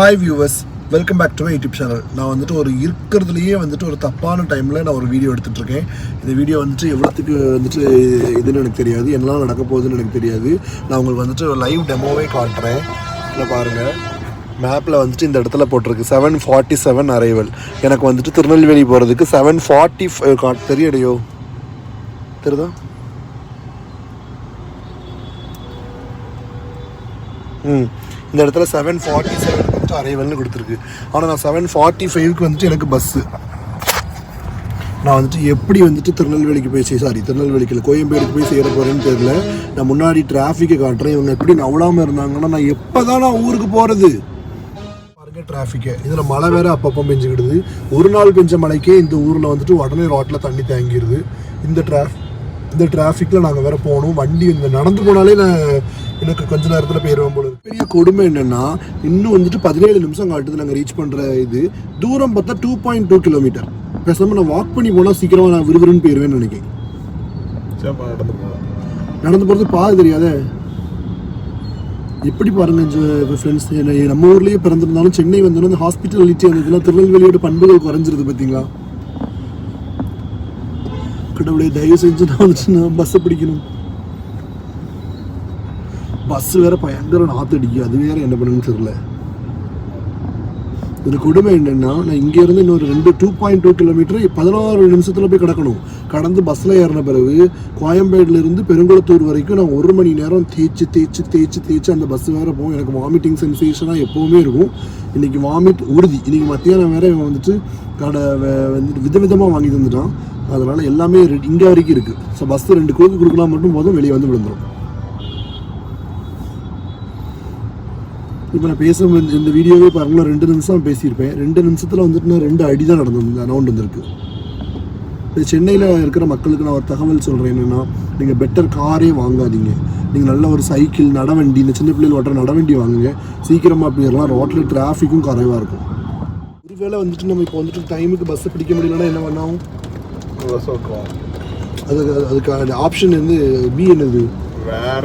Hi viewers welcome back to my YouTube channel நான் வந்துட்டு ஒரு இருக்கிறதுலையே வந்துட்டு ஒரு தப்பான டைமில் நான் ஒரு வீடியோ எடுத்துட்டு இருக்கேன் இந்த வீடியோ வந்துட்டு எவ்வளோத்துக்கு வந்துட்டு இதுன்னு எனக்கு தெரியாது. என்னலாம் நடக்க போகுதுன்னு எனக்கு தெரியாது. நான் உங்களுக்கு வந்துட்டு லைவ் டெமோவே காட்டுறேன். இல்லை பாருங்கள் மேப்பில் வந்துட்டு இந்த இடத்துல போட்டிருக்கு. செவன் ஃபார்ட்டி செவன் அரைவல் எனக்கு வந்துட்டு திருநெல்வேலி போகிறதுக்கு செவன் ஃபார்ட்டி காட் தெரியடையோ தெரியுதா? ம். இந்த இடத்துல செவன் ஃபார்ட்டி செவன் வந்துட்டு அரைவல்னு கொடுத்துருக்கு. ஆனால் நான் செவன் ஃபார்ட்டி ஃபைவ்க்கு வந்துட்டு எனக்கு பஸ்ஸு நான் வந்துட்டு எப்படி வந்துட்டு திருநெல்வேலிக்கு போய் சாரி திருநெல்வேலிக்கு இல்லை கோயம்பேடுக்கு போய் சேர போகிறேன்னு தெரியல. நான் முன்னாடி டிராஃபிக்கை காட்டுறேன். இவங்க எப்படி நவலாமல் இருந்தாங்கன்னா நான் எப்போ தான் நான் ஊருக்கு போகிறது பாருங்க டிராஃபிக்கு இதில் மழை வேற அப்பப்போ பெஞ்சுக்கிடுது. ஒரு நாள் பெஞ்ச மழைக்கே இந்த ஊரில் வந்துட்டு உடனே ரோட்டில் தண்ணி தேங்கிடுது இந்த டிராஃபிக் இந்த டிராஃபிக்கில் நாங்கள் வேற போகணும். வண்டி இந்த நடந்து போனாலே நான் எனக்கு கொஞ்ச நேரத்தில் போயிடுவேன் போல. பெரிய கொடுமை என்னன்னா இன்னும் வந்துட்டு பதினேழு நிமிஷம் காட்டுது நாங்கள் ரீச் பண்ணுற இது. தூரம் பார்த்தா டூ பாயிண்ட் டூ கிலோமீட்டர் பேசாமல் நான் வாக் பண்ணி போனால் சீக்கிரமாக நான் விறுவிறுன்னு போயிடுவேன்னு நினைக்கிறேன். நடந்து போகிறது பாது தெரியாதே? எப்படி பாருங்க ஃப்ரெண்ட்ஸ் நம்ம ஊர்லயே பிறந்திருந்தாலும் சென்னை வந்தோம் அந்த ஹாஸ்பிட்டாலிட்டி அந்த இதெல்லாம் திருநெல்வேலியோட பண்புகள் குறைஞ்சிருது பார்த்தீங்களா கடவுளே தயவு செஞ்சு நான் வந்துட்டு நான் பஸ்ஸை பிடிக்கணும். பஸ் வேற பயங்கர நாத்து அடிக்கும் அது வேற என்ன பண்ணுன்னு தெரியல. ஒரு கொடுமை என்னன்னா நான் இங்க இருந்து இன்னொரு ரெண்டு டூ பாயிண்ட் டூ கிலோமீட்டர் பதினாறு நிமிஷத்துல போய் கிடக்கணும். கடந்து பஸ்ல ஏறின பிறகு கோயம்பேடுல இருந்து பெருங்குளத்தூர் வரைக்கும் நான் ஒரு மணி நேரம் தேய்ச்சி தேய்ச்சி தேய்ச்சி தேய்ச்சி அந்த பஸ் வேற போகும். எனக்கு வாமிட்டிங் சென்சேஷனா எப்பவுமே இருக்கும். இன்னைக்கு வாமிட் உறுதி. இன்னைக்கு மத்தியானம் வேற இவன் வந்துட்டு கடை வே- வந்துட்டு விதவிதமாக வாங்கி தந்துட்டான் அதனால எல்லாமே இங்கே வரைக்கும் இருக்கு. ஸோ பஸ் ரெண்டு கோக்கு கொடுக்கலாம் மட்டும் போதும் வெளியே வந்து விழுந்துடும் இப்போ நான் பேச இந்த வீடியோவே பாருங்களா ரெண்டு நிமிஷம் பேசியிருப்பேன். ரெண்டு நிமிஷத்தில் வந்துட்டு நான் ரெண்டு அடி தான் நடந்து இந்த ரவுண்ட் வந்திருக்கு. இது சென்னையில் இருக்கிற மக்களுக்கு நான் ஒரு தகவல் சொல்கிறேன் என்னென்னா நீங்கள் பெட்டர் காரே வாங்காதீங்க. நீங்கள் நல்ல ஒரு சைக்கிள் நடவண்டி இந்த சின்ன பிள்ளைகள் ஓட்டுற நடவண்டி வாங்குங்க. சீக்கிரமாக போயிடலாம். ரோட்டில் டிராஃபிக்கும் குறைவாக இருக்கும். ஒருவேளை வந்துட்டு நம்ம இப்போ வந்துட்டு டைமுக்கு பஸ்ஸை பிடிக்க முடியலன்னா என்ன பண்ணாவும் பஸ் ஓட்டுவோம் அதுக்கு அதுக்கு ஆப்ஷன் வந்து பி என்னது? வேற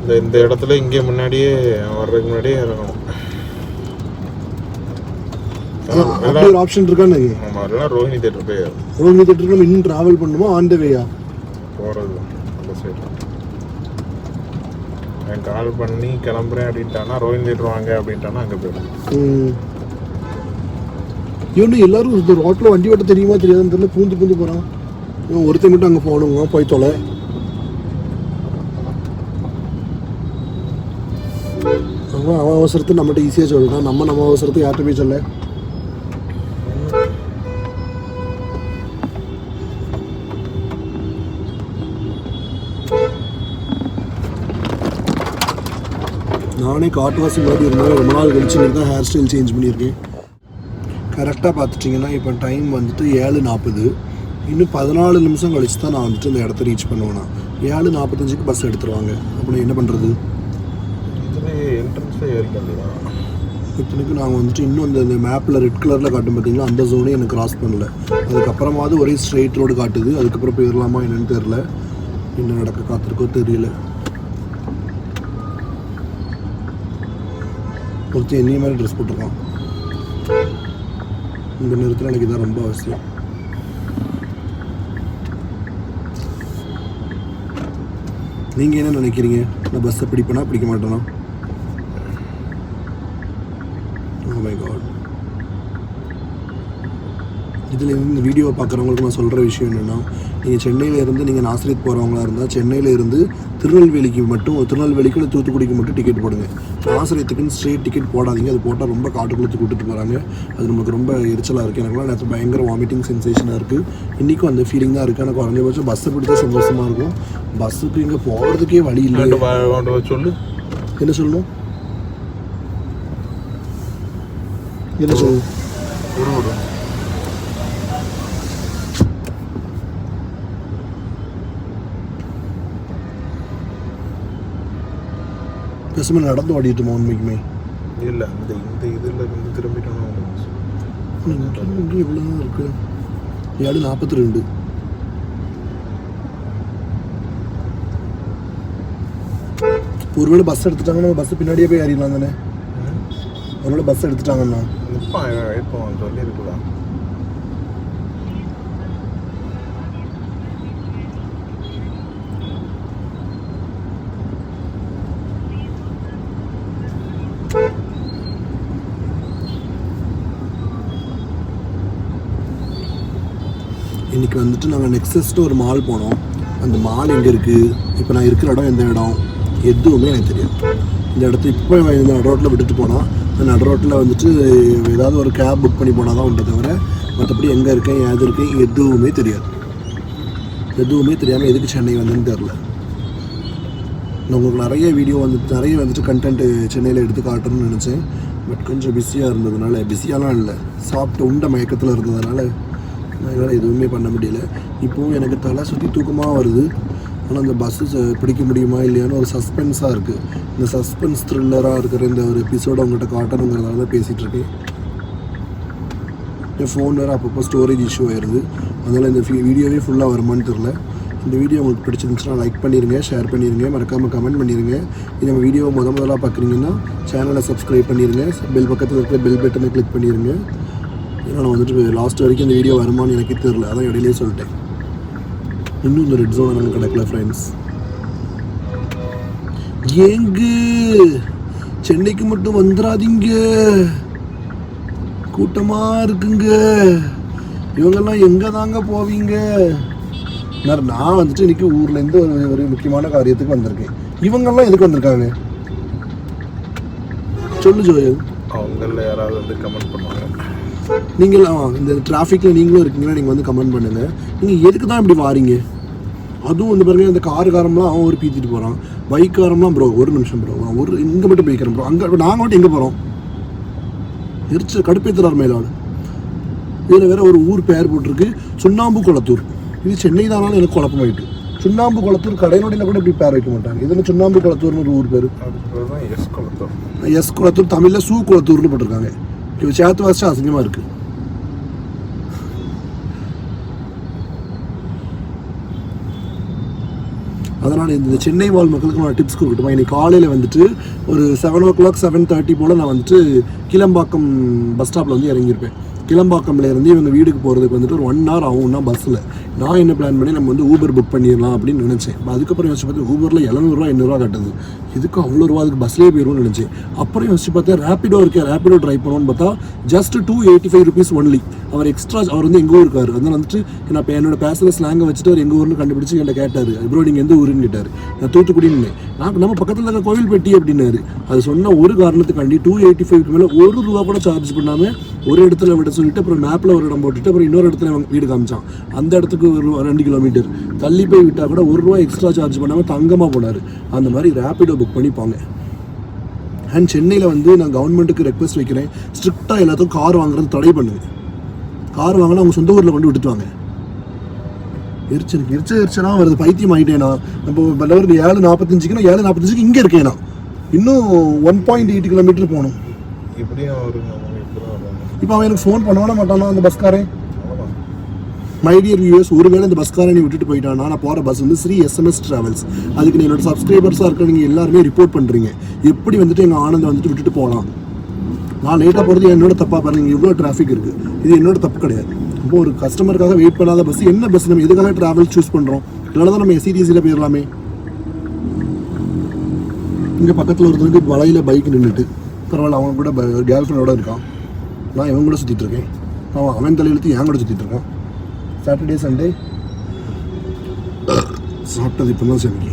இந்த இந்த இடத்துல இங்கே முன்னாடியே வர்றதுக்கு முன்னாடியே இறங்கணும். அப்படி ஒரு ஆப்ஷன் இருக்கான்னு ஆமாம் ரோஹிணி தேட்டர் போய் ரோஹினி தேட்டருக்கு நம்ம இன்னும் ட்ராவல் பண்ணுமோ ஆன் த வேயா போகிறது அந்த சைடு கால் பண்ணி கிளம்புறேன் அப்படின்ட்டானா ரோஹிணி தேட்டர் வாங்க அப்படின்ட்டானா அங்கே போயிடும் ம். இவனு எல்லாரும் இந்த ரோட்டில் வண்டி ஓட்ட தெரியுமா தெரியாதுன்னு தெரியல. பூந்து பூந்து போகிறான் இவன் ஒருத்தன் மட்டும் அங்கே போகணுங்க போய் தொலை. அவன் அவன் அவசரத்தை நம்மகிட்ட ஈஸியாக சொல்லிட்டான் நம்ம நம்ம அவசரத்தை யார்கிட்ட போய் சொல்ல? நானே காட்டுவாசி மாதிரி இருந்தாலும் ரொம்ப நாள் கழிச்சு தான் ஹேர் ஸ்டைல் சேஞ்ச் பண்ணியிருக்கேன். கரெக்டாக பார்த்துட்டிங்கன்னா இப்போ டைம் வந்துட்டு ஏழு நாற்பது. இன்னும் பதினாலு நிமிஷம் கழிச்சு தான் நான் வந்துட்டு இந்த இடத்த ரீச் பண்ணுவேனா? ஏழு நாற்பத்தஞ்சுக்கு பஸ் எடுத்துருவாங்க. அப்புறம் என்ன பண்ணுறது இத்தனைக்கு நாங்கள் வந்துட்டு இன்னும் இந்த இந்த மேப்பில் ரெட் கலரில் காட்டும் பார்த்தீங்களா அந்த ஜோனே எனக்கு கிராஸ் பண்ணல. அதுக்கப்புறமாவது ஒரே ஸ்ட்ரெயிட் ரோடு காட்டுது. அதுக்கப்புறம் போயிடலாமா என்னன்னு தெரில என்ன நடக்க காத்திருக்கோ தெரியல. ஒருத்தன் என்னைய மாதிரி ட்ரெஸ் போட்டிருக்கான். இந்த நேரத்தில் எனக்கு இதான் ரொம்ப அவசியம். நீங்கள் என்ன நினைக்கிறீங்க? நான் பஸ்ஸை பிடிப்பேனா பிடிக்க மாட்டேனா? Oh இதில் இந்த வீடியோவை பார்க்குறவங்களுக்கு நான் சொல்கிற விஷயம் என்னென்னா நீங்கள் சென்னையில் இருந்து நீங்கள் நாசிரியத் போகிறவங்களா இருந்தால் சென்னையில் இருந்து திருநெல்வேலிக்கு மட்டும் திருநெல்வேலிக்கு இல்லை தூத்துக்குடிக்கு மட்டும் டிக்கெட் போடுங்க. நாசிரியத்துக்குன்னு ஸ்ட்ரெயிட் டிக்கெட் போடாதீங்க. அது போட்டால் ரொம்ப காட்டுக்குள்ளத்து கூட்டிட்டு போகிறாங்க அது நமக்கு ரொம்ப எரிச்சலாக இருக்குது எனக்குலாம் நேற்று பயங்கர வாமிட்டிங் சென்சேஷனாக இருக்குது இன்றைக்கும் அந்த ஃபீலிங் தான் இருக்குது எனக்கு குறைஞ்சபட்சம் பஸ்ஸை பிடிச்சா சந்தோஷமாக இருக்கும். பஸ்ஸுக்கு இங்கே போகிறதுக்கே வழி இல்லை சொல்லு. என்ன சொல்லணும்? என்ன சொல்லணும் விடு விடு பேசாம நடந்து ஓடிட்டுமா உண்மைக்குமே இல்லை இந்த இந்த இதில் இருந்து திரும்பிட்டோம்னா இங்கே எவ்வளோ இருக்கு ஏழு நாற்பத்தி ரெண்டு ஒருவேளை பஸ் எடுத்துட்டாங்கன்னா பஸ் பின்னாடியே போய் ஏறிடலாம் தானே ஒருவேளை இன்றைக்கி வந்துட்டு நாங்கள் நெக்ஸஸ்ட்டு ஒரு மால் போனோம். அந்த மால் எங்கே இருக்குது இப்போ நான் இருக்கிற இடம் எந்த இடம்? எதுவுமே எனக்கு தெரியும் இந்த இடத்த இப்போ இந்த நடு ரோட்டில் விட்டுட்டு போனால் அந்த நடு ரோட்டில் வந்துட்டு ஏதாவது ஒரு கேப் புக் பண்ணி போனால் தான் உண்டு தவிர மற்றபடி எங்கே இருக்கேன் ஏது இருக்கேன் எதுவுமே தெரியாது. எதுவுமே தெரியாமல் எதுக்கு சென்னை வந்தேன்னு தெரில நான் உங்களுக்கு நிறைய வீடியோ வந்துட்டு நிறைய வந்துட்டு கண்டென்ட்டு சென்னையில் எடுத்து காட்டணும்னு நினச்சேன். பட் கொஞ்சம் பிஸியாக இருந்ததுனால பிஸியாலாம் இல்லை. சாப்பிட்டு உண்ட மயக்கத்தில் இருந்ததுனால என்னால் எதுவுமே பண்ண முடியல. இப்போவும் எனக்கு தலை சுற்றி தூக்கமாக வருது. ஆனால் அந்த பஸ்ஸு பிடிக்க முடியுமா இல்லையான்னு ஒரு சஸ்பென்ஸாக இருக்குது இந்த சஸ்பென்ஸ் த்ரில்லராக இருக்கிற இந்த ஒரு எபிசோடு உங்கள்கிட்ட காட்டணுங்கிறதால தான் பேசிகிட்டு இருக்கேன். என் ஃபோன் வேறு அப்பப்போ ஸ்டோரேஜ் இஷ்யூ ஆயிடுது அதனால் இந்த வீடியோவே ஃபுல்லாக வருமான்னு தெரில இந்த வீடியோ உங்களுக்கு பிடிச்சிருந்துச்சுன்னா லைக் பண்ணிடுங்க ஷேர் பண்ணிடுங்க மறக்காமல் கமெண்ட் பண்ணிடுங்க இது நம்ம வீடியோ முத முதலாக பார்க்குறீங்கன்னா சேனலை சப்ஸ்கிரைப் பண்ணிடுங்க பெல் பக்கத்தில் இருக்கிற பெல் பட்டனை கிளிக் பண்ணிடுங்க ஏன்னா நான் வந்துட்டு லாஸ்ட் வரைக்கும் இந்த வீடியோ வருமான்னு எனக்கு தெரில அதான் இடையிலே சொல்லிட்டேன். இன்னும் இந்த ரெட் ஜோன் எனக்கு கிடைக்கல ஃப்ரெண்ட்ஸ் ஏங்கு! சென்னைக்கு மட்டும் வந்துடாதீங்க கூட்டமா இருக்குங்க. இவங்கெல்லாம் எங்கே தாங்க போவீங்க? நான் வந்துட்டு இன்னைக்கு ஊர்ல இருந்து ஒரு ஒரு முக்கியமான காரியத்துக்கு வந்திருக்கேன். இவங்கெல்லாம் எதுக்கு வந்திருக்காங்க? சொல்லு ஜோயல். அவங்கள யாராவது வந்து கமெண்ட் பண்ணுவாங்க. நீங்கள் ஆ, இந்த டிராஃபிக்ல நீங்களும் இருக்கீங்கன்னா நீங்கள் வந்து கமெண்ட் பண்ணுங்க. நீங்கள் எதுக்கு தான் இப்படி வாரீங்க? அதுவும் வந்து பாருங்க இந்த காருக்காரம்லாம் அவன் ஒரு பீத்திட்டு போகிறான் பைக்காரம்லாம் ப்ரோ ஒரு நிமிஷம் ப்ரோ ஒரு இங்கே மட்டும் போய்க்கிறேன் ப்ரோ அங்கே நாங்கள் மட்டும் எங்கே போகிறோம் எரிச்சு கடுப்பேத்துறார் மேலாள் இதில் வேற ஒரு ஊர் பெயர் போட்டிருக்கு சுண்ணாம்பு குளத்தூர் இது சென்னை தானாலும் எனக்கு குழப்பமாயிட்டு. சுண்ணாம்பு குளத்தூர் கடைநோடியில் கூட இப்படி பேர் வைக்க மாட்டாங்க. இதில் சுண்ணாம்பு குளத்தூர்னு ஒரு ஊர் பேர்? எஸ் குளத்தூர். எஸ் குளத்தூர் தமிழில் சூ குளத்தூர்னு போட்டிருக்காங்க. இது சேத்து வாசிச்சா அசிங்கமாக இருக்கு அதனால் இந்த சென்னை வாழ் மக்களுக்கு நான் டிப்ஸ் கொடுக்கட்டுமா? இன்னைக்கு காலையில் வந்துட்டு ஒரு seven o'clock seven thirty போல் நான் வந்துட்டு கிளம்பாக்கம் பஸ் ஸ்டாப்பில் வந்து இறங்கியிருப்பேன். கிளம்பாக்கம்ல இருந்து இவங்க வீடுக்கு போகிறதுக்கு வந்துட்டு ஒரு ஒன் ஹவர் ஆகும்னா பஸ்ஸில் நான் என்ன பிளான் பண்ணி நம்ம வந்து ஊபர் புக் பண்ணிடலாம் அப்படின்னு நினச்சேன். அதுக்கப்புறம் யோசிச்சு பார்த்தா ஊபரில் எழுநூறுவா எண்ணூறுவா கட்டுது. இதுக்கு அவ்வளோ ரூபா அதுக்கு பஸ்லேயே போயிடும்னு நினச்சேன். அப்புறம் யோசிச்சு பார்த்தா ரேப்பிடோ இருக்கே ரேப்பிடோ ட்ரை பண்ணணும்னு பார்த்தா just two eighty five rupees only அவர் எக்ஸ்ட்ரா அவர் வந்து எங்கள் ஊர் இருக்காரு அதனால வந்துட்டு நான் இப்போ என்னோட பேசுகிற ஸ்லாங்கை வச்சுட்டு அவர் எங்கள் ஊர்னு கண்டுபிடிச்சு என்கிட்ட கேட்டார். ப்ரோ நீங்கள் எந்த ஊருன்னு? கேட்டார். நான் தூத்துக்குடின்னு நான் நம்ம பக்கத்தில் இருக்க கோவில்பட்டி அப்படின்னாரு. அது சொன்ன ஒரு காரணத்துக்காண்டி டூ எயிட்டி ஃபைவ்க்கு மேலே ஒரு ரூபா கூட சார்ஜ் பண்ணாமல் ஒரு இடத்துல விட சொல்லிட்டு அப்புறம் மேப்பில் ஒரு இடம் போட்டுட்டு அப்புறம் இன்னொரு இடத்துல அவன் வீடு காமிச்சான். அந்த இடத்துக்கு ஒரு ரெண்டு கிலோமீட்டர் தள்ளி போய் விட்டால் கூட ஒரு ரூபா எக்ஸ்ட்ரா சார்ஜ் பண்ணாமல் தங்கமாக போனார். அந்த மாதிரி ரேப்பிடோ புக் பண்ணி போங்க அண்ட் சென்னையில் வந்து நான் கவர்மெண்ட்டுக்கு ரெக்வஸ்ட் வைக்கிறேன். ஸ்ட்ரிக்டாக எல்லாத்துக்கும் கார் வாங்குறது தடை பண்ணுங்க கார் வாங்கினா அவங்க சொந்த ஊரில் கொண்டு விட்டுட்டு வாங்க எரிச்சல் எரிச்சல் எரிச்சலாக வருது. பைத்தியம் ஆகிட்டேனா நம்ம பல்லவர் ஏழு நாற்பத்தஞ்சுக்கு நான் ஏழு நாற்பத்தஞ்சுக்கு இங்கே இருக்கேன் இன்னும் ஒன் பாயிண்ட் எயிட் கிலோமீட்டர் போகணும். இப்படியும் இப்போ அவன் எனக்கு ஃபோன் பண்ணவான மாட்டானா அந்த பஸ்காரன் மைடியர் வியூஸ் ஒருவேளை இந்த பஸ்காரனை விட்டுட்டு போயிட்டானா? நான் போகிற பஸ் வந்து ஸ்ரீ எஸ்எம்எஸ் ட்ராவல்ஸ் அதுக்கு நீ என்னோட சப்ஸ்கிரைபர்ஸாக இருக்க நீங்கள் எல்லாருமே ரிப்போர்ட் பண்ணுறீங்க எப்படி வந்துட்டு எங்கள் ஆனந்தை வந்துட்டு விட்டுட்டு போகலாம் நான் லேட்டாக போகிறது என்னோட தப்பாக பாருங்க இவ்வளோ டிராஃபிக் இருக்குது இது என்னோட தப்பு கிடையாது. இப்போ ஒரு கஸ்டமருக்காக வெயிட் பண்ணாத பஸ் என்ன பஸ் நம்ம எதுக்காக ட்ராவல் சூஸ் பண்ணுறோம் இதனால தான் நம்ம எஸ்சிடிசியில் போயிடலாமே இங்கே பக்கத்தில் ஒருத்தருக்கு வலையில் பைக் நின்றுட்டு பரவாயில்ல அவன் கூட கேர்ள் ஃப்ரெண்டோட இருக்கான். நான் இவன் கூட சுற்றிட்டு இருக்கேன். அவன் அவன் தலையெழுத்து என் கூட சுற்றிட்டு இருக்கான். சாட்டர்டே சண்டே சாப்பிட்டது இப்போ தான் சென்னைக்கு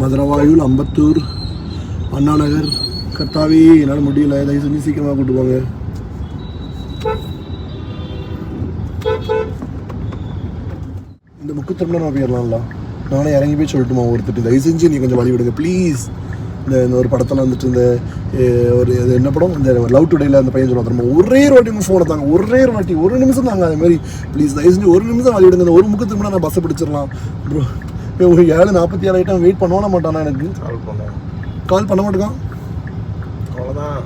மதுரவாயூர் அம்பத்தூர் அண்ணா நகர் கர்த்தாவே என்னால் முடியல. தயவு செஞ்சு சீக்கிரமாக கூட்டு போங்க இந்த புக்கு திரும்ப நம்ம போயிடலாம்ல. நானே இறங்கி போய் சொல்லட்டுமா ஒருத்தட்டு தயவு செஞ்சு நீ கொஞ்சம் வழி விடுங்க. ப்ளீஸ் இந்த இந்த ஒரு படத்தில் வந்துட்டு இந்த ஒரு இது என்ன படம்? இந்த லவ் டுடேல அந்த பையன் சொல்லுவாங்க திரும்ப ஒரே ஒரு வாட்டி ஃபோனை தாங்க ஒரே ஒரு வாட்டி ஒரு நிமிஷம் தாங்க அது மாதிரி. ப்ளீஸ் தயவு செஞ்சு ஒரு நிமிஷம் வழி விடுங்க ஒரு முக்கு திரும்ப நான் பஸ்ஸை பிடிச்சிடலாம். ப்ரோ ஒரு ஏழு நாற்பத்தி ஏழு ஐட்டம் வெயிட் பண்ணுவானா மாட்டானா எனக்கு? கால் பண்ணுவோம் கால் பண்ண மாட்டேங்கான் அவ்வளோதான்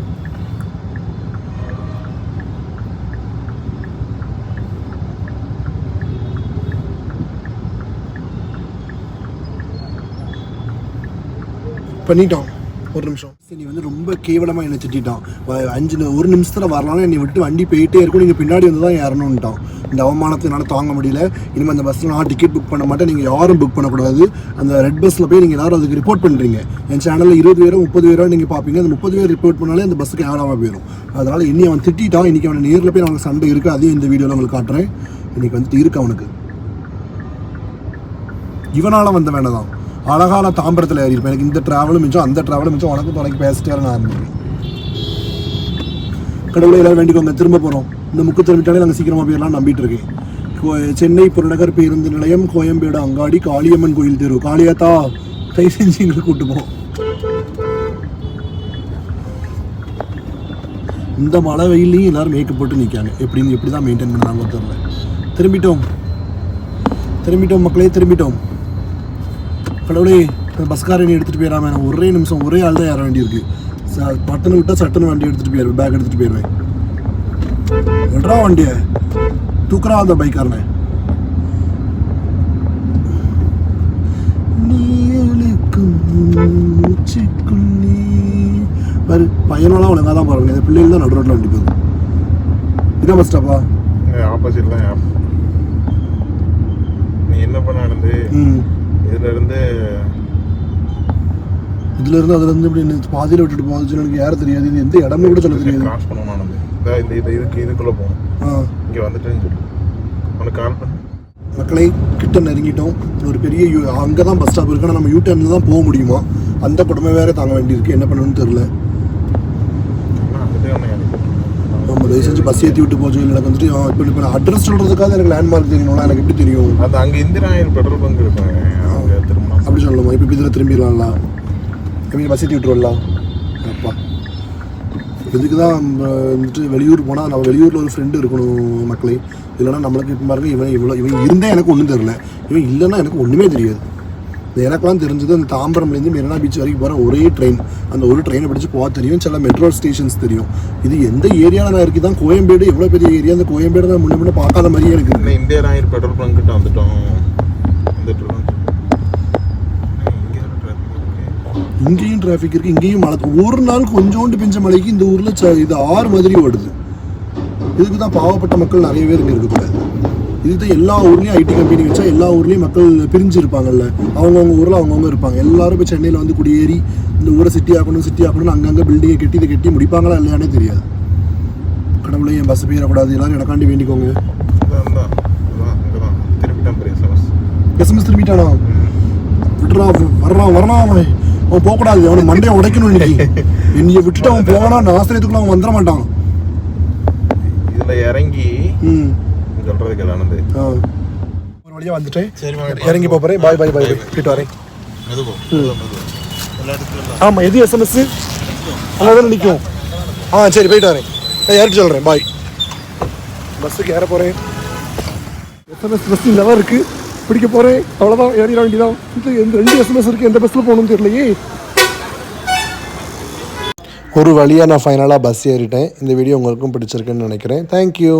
பண்ணிட்டான். ஒரு நிமிஷம். சரி நீ வந்து ரொம்ப கேவலமாக என்னை திட்டான் அஞ்சு ஒரு நிமிஷத்தில் வரலாம் என்னை விட்டு வண்டி போயிட்டே இருக்கும். நீங்கள் பின்னாடி வந்து தான் ஏறணும்ட்டான் இந்த அவமானத்தை என்னால் தாங்க முடியல. இனிமேல் அந்த பஸ்ஸில் நான் டிக்கெட் புக் பண்ண மாட்டேன். நீங்கள் யாரும் புக் பண்ணக்கூடாது. அந்த ரெட் பஸ்ஸில் போய் நீங்கள் எல்லாரும் அதுக்கு ரிப்போர்ட் பண்ணுறீங்க என் சேனலில் இருபது பேரோ முப்பது பேரோ நீங்கள் பார்ப்பீங்க. அந்த முப்பது பேர் ரிப்போர்ட் பண்ணாலே அந்த பஸ்ஸுக்கு ஏறாமல் போயிடும் அதனால் இன்னி அவன் திட்டான் இன்றைக்கி அவன் நேரில் போய் அவனுக்கு சண்டை இருக்குது அதையும் இந்த வீடியோவில் உங்களுக்கு காட்டுறேன். இன்றைக்கி வந்துட்டு இருக்கு அவனுக்கு. இவனால் வந்த அழகான தாம்பரத்தில் ஏறி இருப்பேன் எனக்கு இந்த ட்ராவலும் மிச்சம் அந்த ட்ராவலும் மிச்சம் உனக்கு துணைக்கு பேசிட்டே நான் இருந்தேன் கடவுளை எல்லாரும் வேண்டிக்கோங்க. திரும்ப போகிறோம் இந்த முக்கு திரும்பிட்டாலே நாங்கள் சீக்கிரமாக போயிடலாம் நம்பிட்டு இருக்கேன். கோ- சென்னை புறநகர் பேருந்து நிலையம் கோயம்பேடு அங்காடி காளியம்மன் கோயில் தெரு. காளியாத்தா தயவு செஞ்சு எங்களை கூட்டு போகிறோம் இந்த மழை வெயிலையும் எல்லாரும் மேக்கப் போட்டு நிற்காங்க எப்படின்னு எப்படி தான் மெயின்டைன் பண்ணாங்க தெரில திரும்பிட்டோம். திரும்பிட்டோம் மக்களே திரும்பிட்டோம். கடவுளே அந்த பஸ்காரனை எடுத்துகிட்டு போயிடாம நான் ஒரே நிமிஷம் ஒரே ஆள் தான் ஏற வேண்டியிருக்கு. ச- பட்டுன்னு விட்டால் சட்டுன்னு வண்டி எடுத்துகிட்டு போயிடுவேன் பேக் எடுத்துகிட்டு போயிடுவேன் விட்றா வண்டியை? தூக்குறா அந்த பைக்காரனை. பாரு பையனெல்லாம் ஒழுங்காக தான் போகிறாங்க இந்த பிள்ளைகள் தான் நடு ரோட்டில் வண்டி போகுது. இதான் பஸ் ஸ்டாப்பா ஆப்போசிட் தான் app. நீ என்ன பண்ண நடந்து? ம் இதுல இருந்து இதுல இருந்து அதுல இருந்து இப்படி பாதியில விட்டுட்டு போகுதுன்னு எனக்கு யாரும் தெரியாது. இது எந்த இடம்னு கூட சொல்ல தெரியாது. கிராஸ் பண்ணணும் இந்த இது இதுக்கு இதுக்குள்ள போகணும். ஆ. இங்க வந்துட்டேன்னு சொல்லு. உனக்கு கால் பண்ணு. மக்களை கிட்ட நெருங்கிட்டோம். ஒரு பெரிய யூ அங்கே தான் பஸ் ஸ்டாப் இருக்கு நம்ம யூ டர்னில் தான் போக முடியுமா? அந்த கொடுமை வேற தாங்க வேண்டியிருக்கு. என்ன பண்ணணும்னு தெரில நம்ம தயவு செஞ்சு பஸ் ஏற்றி விட்டு போச்சு. இல்லை எனக்கு வந்துட்டு இப்போ இப்போ அட்ரஸ் சொல்கிறதுக்காக எனக்கு லேண்ட்மார்க் தெரியணும்னா எனக்கு எப்படி தெரியும்? அது அங்க இந்திரா ஆயில் பெட்ரோல் பங்க் இருப்பாங்க எப்படி சொல்லணுமா இப்போ இப்படி திரும்பிடலாம்லாம் எப்படி பஸ் ஏற்றி விட்டுருவலாம் அப்பா. இதுக்கு தான் நம்ம வந்துட்டு வெளியூர் போனால் நம்ம வெளியூரில் ஒரு ஃப்ரெண்டு இருக்கணும் மக்களே. இல்லைன்னா நம்மளுக்கு இப்போ பாருங்க இவன் இவ்வளோ இவன் இருந்தால் எனக்கு ஒன்றும் தெரில இவன் இல்லைன்னா எனக்கு ஒன்றுமே தெரியாது. எனக்கெல்லாம் தெரிஞ்சது அந்த தாம்பரம்லேருந்து மெரினா பீச் வரைக்கும் போகிற ஒரே ட்ரெயின் அந்த ஒரு ட்ரெயினை பிடிச்சி போக தெரியும் சில மெட்ரோ ஸ்டேஷன்ஸ் தெரியும். இது எந்த ஏரியாவில் நான் இருக்குது? தான் கோயம்பேடு எவ்வளோ பெரிய ஏரியா அந்த கோயம்பேடு நான் முன்ன முன்ன பார்க்காத மாதிரியே எனக்கு இருக்கு. இன்னும் இந்தியன் ஆயில் பெட்ரோல் பங்க் கிட்ட வந்துட்டோம். வந்துட்டு இருக்கோம் இங்க ஒரு traffic இருக்கு. இங்கேயும் டிராஃபிக் இருக்கு இங்கேயும் மழை ஒரு நாள் கொஞ்சோண்டு பெஞ்ச மழைக்கு இந்த ஊர்ல ச- இது ஆறு மாதிரி ஓடுது. இதுக்கு தான் பாவப்பட்ட மக்கள் நிறைய பேர் இங்கே இருக்கக்கூடாது. இதுதான் எல்லா ஊர்லேயும் ஐடி கம்பெனி வச்சா எல்லா ஊர்லேயும் மக்கள் பிரிஞ்சு இருப்பாங்கல்ல அவங்கவுங்க ஊரில் அவங்கவுங்க இருப்பாங்க. எல்லாரும் இப்போ சென்னையில் வந்து குடியேறி இந்த ஊரை சிட்டி ஆக்கணும் சிட்டி ஆக்கணும்னு அங்கங்கே பில்டிங்கை கட்டி இதை கட்டி முடிப்பாங்களா இல்லையானே தெரியாது. கடவுளே என் பஸ் போயிடக்கூடாது எல்லாரும் எனக்காண்டி வேண்டிக்கோங்க. எஸ்எம்எஸ் திரும்பிட்டானா? விட்டுறா வர்றான் வர்றான் அவன். அவன் போகக்கூடாது. அவனை மண்டையை உடைக்கணும் இன்னைக்கு. என்னைய விட்டுட்டு அவன் போனா நாசிரியத்துக்குள்ள அவன் வந்துட மாட்டான். இதுல இறங்கி எதானது ஆ. ஒரு வழியா வந்துட்டேன் இறங்கி போறேன் பாய் பாய் பாய் போயிட்டு வரேன். ஆமா எது எஸ்எம்எஸ் அங்கே தானே நிற்கும் ஆ சரி போயிட்டு வரேன். நான் இறக்கி சொல்கிறேன் பாய். பஸ்ஸுக்கு ஏற போகிறேன் எஸ்எம்எஸ் பஸ் இந்த மாதிரி இருக்கு. பிடிக்க போகிறேன் அவ்வளோதான் ஏறிட வேண்டியதான் இது எந்த ரெண்டு எஸ்எம்எஸ் இருக்குது எந்த பஸ்ஸில் போகணும்னு தெரியலையே. ஒரு வழியாக நான் ஃபைனலாக பஸ் ஏறிட்டேன். இந்த வீடியோ உங்களுக்கும் பிடிச்சிருக்குன்னு நினைக்கிறேன். தேங்க்யூ